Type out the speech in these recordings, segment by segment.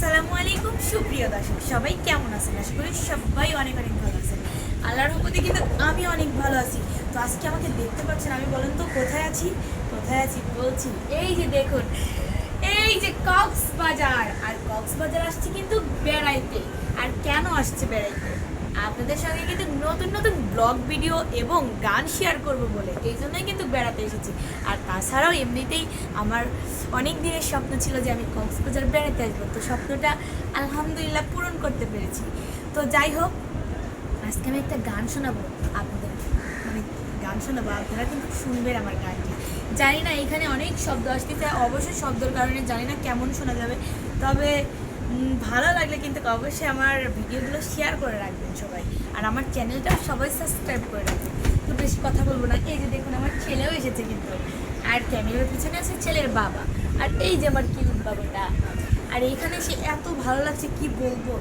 আসসালামু আলাইকুম, সুপ্রিয় দর্শক, সবাই কেমন আছেন? আশা করি সবাই অনেক অনেক ভালো আছেন। আল্লাহর হুকুতে কিন্তু আমি অনেক ভালো আছি। তো আজকে আমাকে দেখতে পাচ্ছেন আমি বলেন তো, কোথায় আছি? কোথায় আছি বলছি। এই যে দেখুন, এই যে কক্সবাজার। আর কক্সবাজার আসছে কিন্তু বেড়াইতে। আর কেন আসছে বেড়াইতে? আপনাদের সঙ্গে কিন্তু নতুন নতুন ব্লগ ভিডিও এবং গান শেয়ার করব বলে, এই জন্যই কিন্তু বেড়াতে এসেছি। আর তাছাড়াও এমনিতেই আমার অনেক দিনের স্বপ্ন ছিল যে আমি কক্সবাজার বেড়াতে আসব। তো স্বপ্নটা আলহামদুলিল্লাহ পূরণ করতে পেরেছি। তো যাই হোক, আজকে আমি একটা গান শোনাবো আপনাদের। মানে গান শোনাবো, আপনারা কিন্তু শুনবেন আমার গানটি। জানি না, এখানে অনেক শব্দ আসতেছে, অবশ্যই শব্দের কারণে জানি না কেমন শোনা যাবে। তবে ভালো লাগলে কিন্তু অবশ্যই আমার ভিডিওগুলো শেয়ার করে রাখবেন সবাই। আর আমার চ্যানেলটাও সবাই সাবস্ক্রাইব করে রাখবেন। তো বেশি কথা বলব না। এই যে দেখুন, আমার ছেলেও এসেছে কিন্তু। আর ক্যামেরার পিছনে আছে ছেলের বাবা। আর এই যে আমার কিউট বাবাটা। আর এখানে সে এত ভালো লাগছে, কি বলব?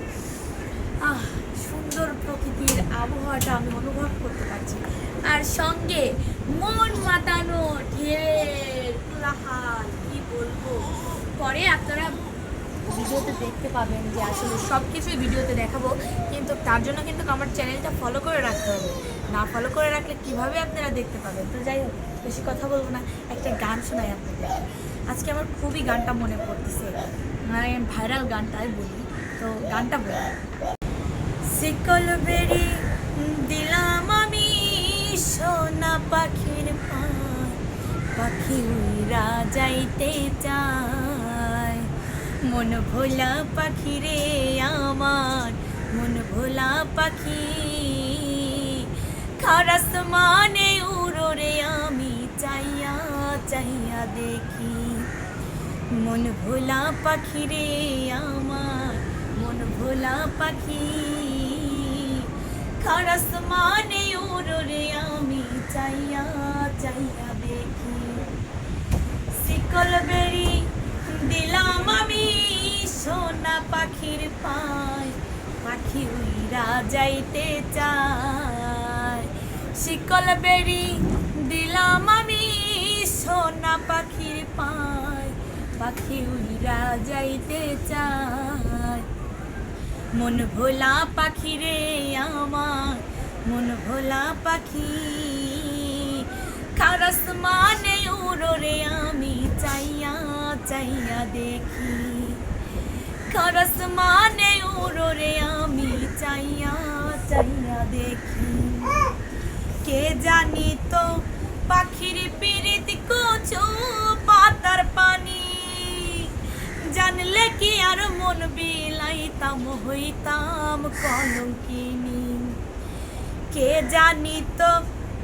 আহ, সুন্দর প্রকৃতির আবহাওয়াটা আমি অনুভব করতে পারছি। আর সঙ্গে মন মাতানো ঢের কোলাহল, কি বলব? পরে আপনারা ভিডিওতে দেখতে পাবেন যে আসলে সব কিছুই ভিডিওতে দেখাবো। কিন্তু তার জন্য কিন্তু আমার চ্যানেলটা ফলো করে রাখতে হবে। না ফলো করে রাখলে কীভাবে আপনারা দেখতে পাবেন? তো যাই হোক, বেশি কথা বলব না, একটা গান শোনাই আপনাদের। আজকে আমার খুবই গানটা মনে পড়তেছে। মানে ভাইরাল গানটাই বলি। তো গানটা বলি। শিকল বেরি দিলাম আমি সোনা পাখির পাখি উইরা যাইতে মন ভোলা পাখি রে আমার, মন ভোলা পাখি। খারাস মানে উড়ো রে আমি চাইয়া চাইয়া দেখি। মন ভোলা পাখি রে আমার, মন ভোলা পাখি। খারাস মানে উড়ো রে আমি চাইয়া চাইয়া পাখি উইরা যাইতে চায়। শিকল বেরি দিলাম আমি, সোনা পাখির পায়। পাখি উইরা যাইতে চায়। মন ভোলা পাখি রে আমার, মন ভোলা পাখি। খারাস মানে উড়ো রে আমি, চাইয়া চাইয়া দেখি। খারাস মানে উড়ো রে আমি চাইয়া চাইয়া দেখি। কে জানি তো পাখির পিরিত কুচু পাতার পানি। জানলে কি আর মন বিলাইতাম, হইতাম কলঙ্কিনী। কে জানি তো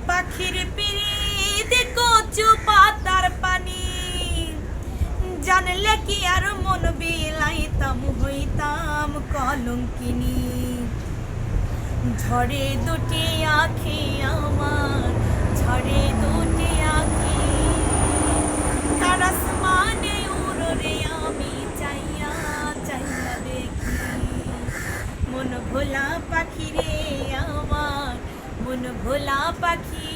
পাখির পিরিত কচু পাতার হইতাম কলঙ্কিনী। ঝড়ে দুটি আখি আমার, ঝড়ে দুটি আখি। মানে উড়রে আমি চাইয়া চাইয়া দেখি। মন ভোলা পাখি রে আমার, মন ভোলা পাখি।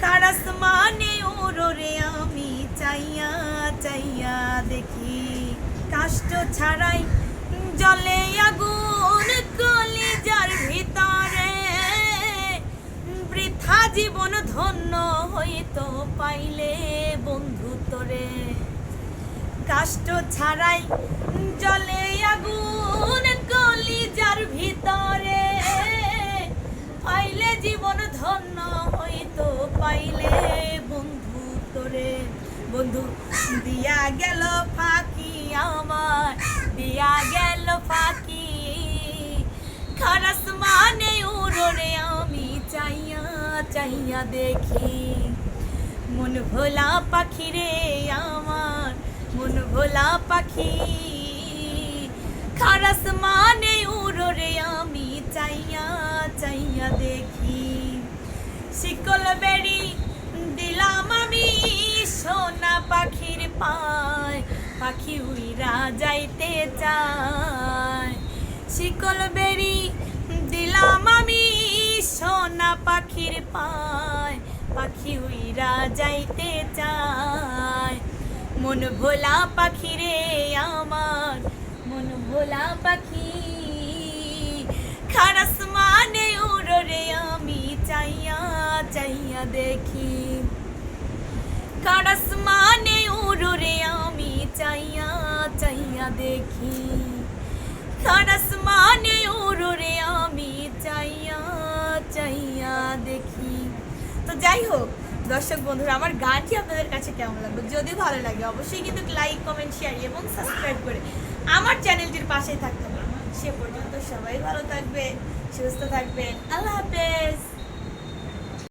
কারাস মানে উড়রে আমি চাইয়া চাইয়া দেখি। কাষ্ট ছাড়াই জলে আগুন কলিজার ভিতরে। বৃথা জীবন ধন্য হইতো পাইলে বন্ধু তোরে। কাষ্ট ছাড়াই জলে আগুন কলিজার ভিতরে। পাইলে জীবন ধন্য হইতো পাইলে বন্ধু তোরে। বন্ধু, দিয়া গেল ফাঁকি আমার দিয়া গেল ফাঁকি। খারাস মানে উড়োরে আমি চাইয়া চাইয়া দেখি। মন ভোলা পাখি রে আমার, মন ভোলা পাখি। খারাস মানে উড়োরে আমি চাইয়া চাইয়া দেখি। শিকল বেড়ি দিলাম আমি সোনা পাখির পায়। পাখি উইরা যাইতে চায়। শিকল বেড়ি দিলাম আমি সোনা পাখির পায়। পাখি উইরা যাইতে চায়। মন ভোলা পাখি রে আমার, মন ভোলা পাখি। খারাস মানে উড়রে আমি চাইয়া চাইয়া দেখি। খারাস মানে উড়রে আমি চাইয়া চাইয়া দেখি। খারাস মানে উড়রে আমি চাইয়া চাইয়া দেখি। তো যাই হোক, দর্শক বন্ধুরা, আমার গানটি আপনাদের কাছে কেমন লাগবে যদি ভালো লাগে, অবশ্যই কিন্তু লাইক, কমেন্ট শেয়ার এবং সাবস্ক্রাইব করে আমার চ্যানেলটির পাশেই থাকতে হবে সে পর্যন্ত সবাই ভালো থাকবে সুস্থ থাকবেন। আল্লাহ হাফেজ।